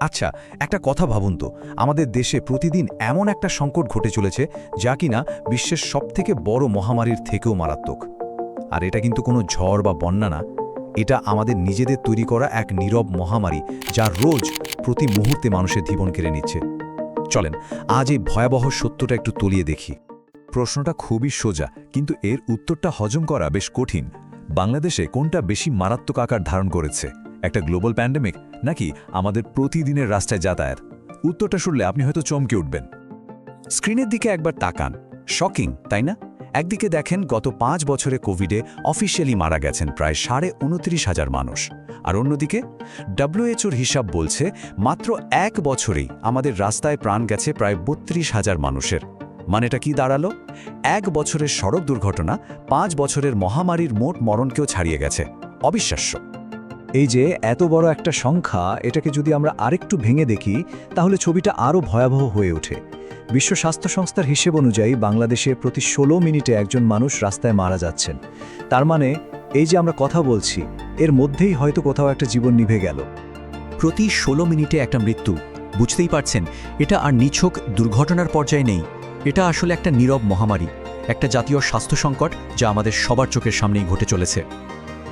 আচ্ছা একটা কথা ভাবুন তো। আমাদের দেশে প্রতিদিন এমন একটা সংকট ঘটে চলেছে যা কিনা বিশ্বের সবথেকে বড় মহামারীর থেকেও মারাত্মক। আর এটা কিন্তু কোনো ঝড় বা বন্যা না। এটা আমাদের নিজেদের তৈরি করা এক নীরব মহামারী যা রোজ প্রতি মুহূর্তে মানুষের জীবন কেড়ে নিচ্ছে। চলেন, আজ এই ভয়াবহ সত্যটা একটু তলিয়ে দেখি। প্রশ্নটা খুবই সোজা, কিন্তু এর উত্তরটা হজম করা বেশ কঠিন। বাংলাদেশে কোনটা বেশি মারাত্মক আকার ধারণ করেছে? একটা গ্লোবাল প্যান্ডেমিক নাকি আমাদের প্রতিদিনের রাস্তায় যাতায়াত? উত্তরটা শুনলে আপনি হয়তো চমকে উঠবেন। স্ক্রিনের দিকে একবার তাকান। শকিং তাই না? একদিকে দেখেন গত পাঁচ বছরে কোভিডে অফিসিয়ালি মারা গেছেন প্রায় সাড়ে উনত্রিশ হাজার মানুষ। আর অন্যদিকে ডাব্লিউএচওর হিসাব বলছে মাত্র এক বছরেই আমাদের রাস্তায় প্রাণ গেছে প্রায় বত্রিশ হাজার মানুষের। মানেটা কি দাঁড়াল? এক বছরের সড়ক দুর্ঘটনা পাঁচ বছরের মহামারীর মোট মরণকেও ছাড়িয়ে গেছে। অবিশ্বাস্য। এই যে এত বড় একটা সংখ্যা, এটাকে যদি আমরা আরেকটু ভেঙে দেখি, তাহলে ছবিটা আরও ভয়াবহ হয়ে ওঠে। বিশ্ব স্বাস্থ্য সংস্থার হিসেব অনুযায়ী বাংলাদেশে প্রতি ষোলো মিনিটে একজন মানুষ রাস্তায় মারা যাচ্ছেন। তার মানে এই যে আমরা কথা বলছি, এর মধ্যেই হয়তো কোথাও একটা জীবন নিভে গেল। প্রতি ১৬ মিনিটে একটা মৃত্যু, বুঝতেই পারছেন? এটা আর নিছক দুর্ঘটনার পর্যায়ে নেই। এটা আসলে একটা নীরব মহামারী, একটা জাতীয় স্বাস্থ্য সংকট যা আমাদের সবার চোখের সামনেই ঘটে চলেছে।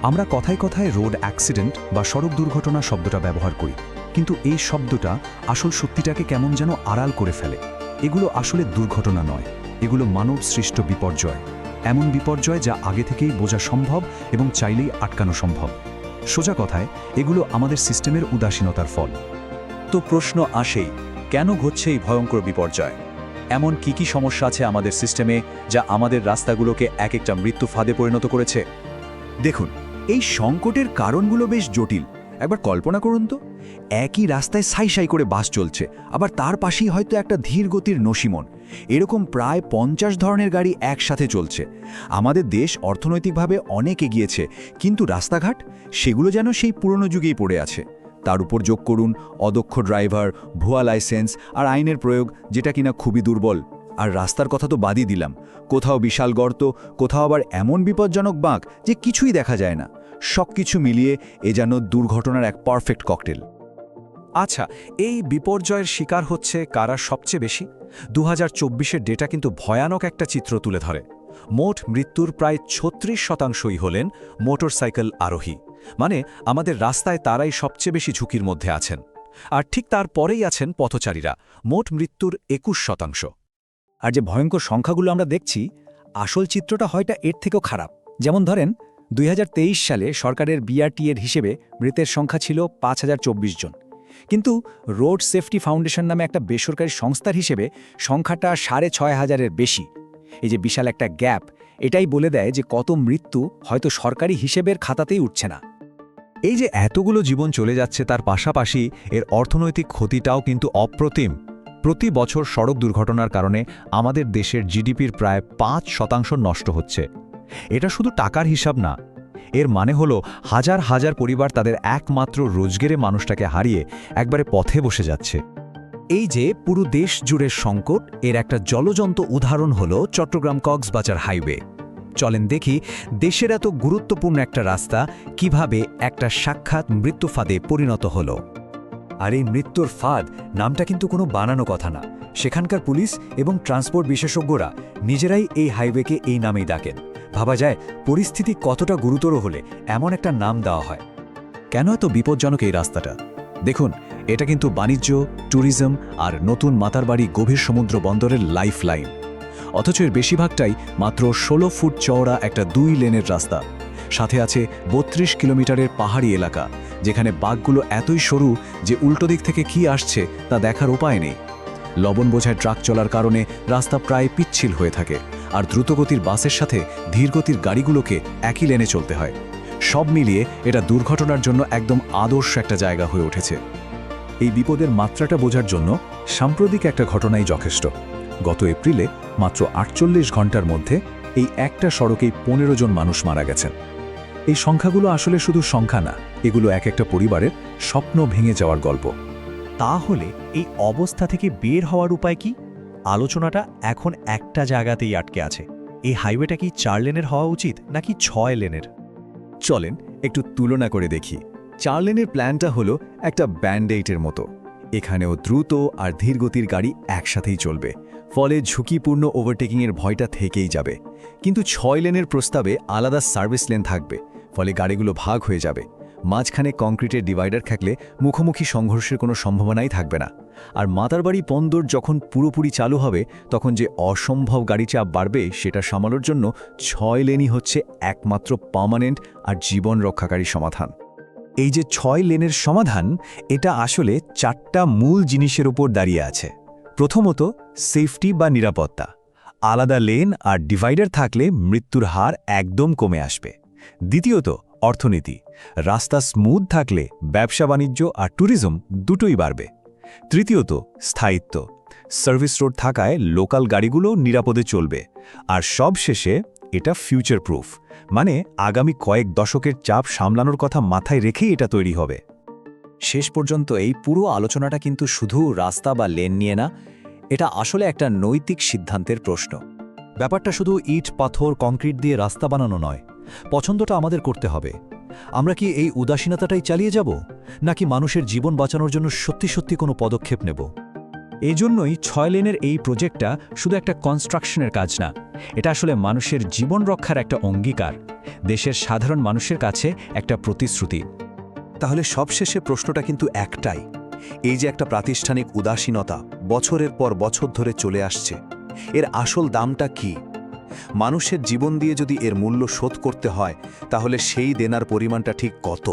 আমরা কথায় কথায় রোড অ্যাক্সিডেন্ট বা সড়ক দুর্ঘটনা শব্দটা ব্যবহার করি, কিন্তু এই শব্দটা আসল সত্যিটাকে কেমন যেন আড়াল করে ফেলে। এগুলো আসলে দুর্ঘটনা নয়, এগুলো মানব সৃষ্ট বিপর্যয়, এমন বিপর্যয় যা আগে থেকেই বোঝা সম্ভব এবং চাইলেই আটকানো সম্ভব। সোজা কথায়, এগুলো আমাদের সিস্টেমের উদাসীনতার ফল। তো প্রশ্ন আসেই, কেন ঘটছে এই ভয়ঙ্কর বিপর্যয়? এমন কি কি সমস্যা আছে আমাদের সিস্টেমে যা আমাদের রাস্তাগুলোকে এক একটা মৃত্যু ফাঁদে পরিণত করেছে? দেখুন এই সংকটের কারণগুলো বেশ জটিল। একবার কল্পনা করুন তো, একই রাস্তায় সাই সাই করে বাস চলছে, আবার তার পাশেই হয়তো একটা ধীর গতির নসিমন। এরকম প্রায় পঞ্চাশ ধরনের গাড়ি একসাথে চলছে। আমাদের দেশ অর্থনৈতিকভাবে অনেক এগিয়েছে, কিন্তু রাস্তাঘাট, সেগুলো যেন সেই পুরনো যুগেই পড়ে আছে। তার উপর যোগ করুন অদক্ষ ড্রাইভার, ভুয়া লাইসেন্স আর আইনের প্রয়োগ, যেটা কিনা খুবই দুর্বল। আর রাস্তার কথা তো বাদই দিলাম। কোথাও বিশাল গর্ত, কোথাও আবার এমন বিপজ্জনক বাঁক যে কিছুই দেখা যায় না। সব কিছু মিলিয়ে এ যেন দুর্ঘটনার এক পারফেক্ট ককটেল আচ্ছা এই বিপর্যয়ের শিকার হচ্ছে কারা সবচেয়ে বেশি? দু হাজার ডেটা কিন্তু ভয়ানক একটা চিত্র তুলে ধরে। মোট মৃত্যুর প্রায় ছত্রিশ শতাংশই হলেন মোটরসাইকেল আরোহী। মানে আমাদের রাস্তায় তারাই সবচেয়ে বেশি ঝুঁকির মধ্যে আছেন। আর ঠিক তারপরেই আছেন পথচারীরা, মোট মৃত্যুর একুশ শতাংশ। আর যে ভয়ঙ্কর সংখ্যাগুলো আমরা দেখছি, আসল চিত্রটা হয়টা এর থেকেও খারাপ। যেমন ধরেন দুই হাজার তেইশ সালে সরকারের বিআরটি এর হিসেবে মৃতের সংখ্যা ছিল পাঁচ হাজার চব্বিশ জন। কিন্তু রোড সেফটি ফাউন্ডেশন নামে একটা বেসরকারি সংস্থার হিসেবে সংখ্যাটা সাড়ে ছয় হাজারের বেশি। এই যে বিশাল একটা গ্যাপ, এটাই বলে দেয় যে কত মৃত্যু হয়তো সরকারি হিসেবের খাতাতেই উঠছে না। এই যে এতগুলো জীবন চলে যাচ্ছে তার পাশাপাশি এর অর্থনৈতিক ক্ষতিটাও কিন্তু অপ্রতিম। প্রতি বছর সড়ক দুর্ঘটনার কারণে আমাদের দেশের জিডিপির প্রায় পাঁচ শতাংশ নষ্ট হচ্ছে। এটা শুধু টাকার হিসাব না, এর মানে হলো হাজার হাজার পরিবার তাদের একমাত্র রোজগেরে মানুষটাকে হারিয়ে একবারে পথে বসে যাচ্ছে। এই যে পুরো দেশ জুড়ে সংকট, এর একটা জলজন্ত উদাহরণ হল চট্টগ্রাম কক্সবাজার হাইওয়ে। চলেন দেখি দেশের এত গুরুত্বপূর্ণ একটা রাস্তা কীভাবে একটা সাক্ষাৎ মৃত্যু ফাঁদে পরিণত হলো। আর এই মৃত্যুর ফাঁদ নামটা কিন্তু কোনো বানানো কথা না। সেখানকার পুলিশ এবং ট্রান্সপোর্ট বিশেষজ্ঞরা নিজেরাই এই হাইওয়েকে এই নামেই ডাকেন। ভাবা যায়, পরিস্থিতি কতটা গুরুতর হলে এমন একটা নাম দেওয়া হয়। কেন এত বিপজ্জনক এই রাস্তাটা? দেখুন, এটা কিন্তু বাণিজ্য, ট্যুরিজম আর নতুন মাতারবাড়ি গভীর সমুদ্র বন্দরের লাইফ লাইন অথচ এর বেশিরভাগটাই মাত্র ষোলো ফুট চওড়া একটা দুই লেনের রাস্তা। সাথে আছে বত্রিশ কিলোমিটারের পাহাড়ি এলাকা, যেখানে বাঘগুলো এতই সরু যে উল্টো দিক থেকে কি আসছে তা দেখার উপায় নেই। লবণ বোঝায় ট্রাক চলার কারণে রাস্তা প্রায় পিচ্ছিল হয়ে থাকে, আর দ্রুতগতির বাসের সাথে ধীরগতির গাড়িগুলোকে একই লেনে চলতে হয়। সব মিলিয়ে এটা দুর্ঘটনার জন্য একদম আদর্শ একটা জায়গা হয়ে উঠেছে। এই বিপদের মাত্রাটা বোঝার জন্য সাম্প্রতিক একটা ঘটনাই যথেষ্ট। গত এপ্রিলে মাত্র আটচল্লিশ ঘণ্টার মধ্যে এই একটা সড়কেই পনেরো জন মানুষ মারা গেছেন। এই সংখ্যাগুলো আসলে শুধু সংখ্যা না, এগুলো এক একটা পরিবারের স্বপ্ন ভেঙে যাওয়ার গল্প। তাহলে এই অবস্থা থেকে বের হওয়ার উপায় কি? আলোচনাটা এখন একটা জায়গাতেই আটকে আছে। এই হাইওয়েটা কি চার লেনের হওয়া উচিত নাকি ছয় লেনের? চলেন একটু তুলনা করে দেখি। চার লেনের প্ল্যানটা হলো একটা ব্যান্ডেইটের মতো। এখানেও দ্রুত আর ধীরগতির গাড়ি একসাথেই চলবে। ফলে ঝুঁকিপূর্ণ ওভারটেকিংয়ের ভয়টা থেকেই যাবে। কিন্তু ছয় লেনের প্রস্তাবে আলাদা সার্ভিস লেন থাকবে। ফলে গাড়িগুলো ভাগ হয়ে যাবে। মাঝখানে কংক্রিটের ডিভাইডার থাকলে মুখোমুখি সংঘর্ষের কোনো সম্ভাবনাই থাকবে না। আর মাতারবাড়ি বন্দর যখন পুরোপুরি চালু হবে, তখন যে অসম্ভব গাড়ি চাপ বাড়বে সেটা সামালোর জন্য ছয় লেনই হচ্ছে একমাত্র পার্মানেন্ট আর জীবন রক্ষাকারী সমাধান। এই যে ছয় লেনের সমাধান, এটা আসলে চারটা মূল জিনিসের উপর দাঁড়িয়ে আছে। প্রথমত, সেফটি বা নিরাপত্তা। আলাদা লেন আর ডিভাইডার থাকলে মৃত্যুর হার একদম কমে আসবে। দ্বিতীয়ত, অর্থনীতি। রাস্তা স্মুথ থাকলে ব্যবসা বাণিজ্য আর ট্যুরিজম দুটোই বাড়বে। তৃতীয়ত, স্থায়িত্ব। সার্ভিস রোড থাকায় লোকাল গাড়িগুলো নিরাপদে চলবে। আর সবশেষে, এটা ফিউচার প্রুফ মানে আগামী কয়েক দশকের চাপ সামলানোর কথা মাথায় রেখেই এটা তৈরি হবে। শেষ পর্যন্ত এই পুরো আলোচনাটা কিন্তু শুধু রাস্তা বা লেন নিয়ে না, এটা আসলে একটা নৈতিক সিদ্ধান্তের প্রশ্ন। ব্যাপারটা শুধু ইট, পাথর, কংক্রিট দিয়ে রাস্তা বানানো নয়। পছন্দটা আমাদের করতে হবে। আমরা কি এই উদাসীনতাটাই চালিয়ে যাব, নাকি মানুষের জীবন বাঁচানোর জন্য সত্যি সত্যি কোনো পদক্ষেপ নেব? এজন্যই ছয় লেনের এই প্রজেক্টটা শুধু একটা কনস্ট্রাকশনের কাজ না, এটা আসলে মানুষের জীবন রক্ষার একটা অঙ্গীকার, দেশের সাধারণ মানুষের কাছে একটা প্রতিশ্রুতি। তাহলে সবশেষে প্রশ্নটা কিন্তু একটাই, এই যে একটা প্রাতিষ্ঠানিক উদাসীনতা বছরের পর বছর ধরে চলে আসছে, এর আসল দামটা কি? মানুষের জীবন দিয়ে যদি এর মূল্য শোধ করতে হয়, তাহলে সেই দেনার পরিমাণটা ঠিক কত?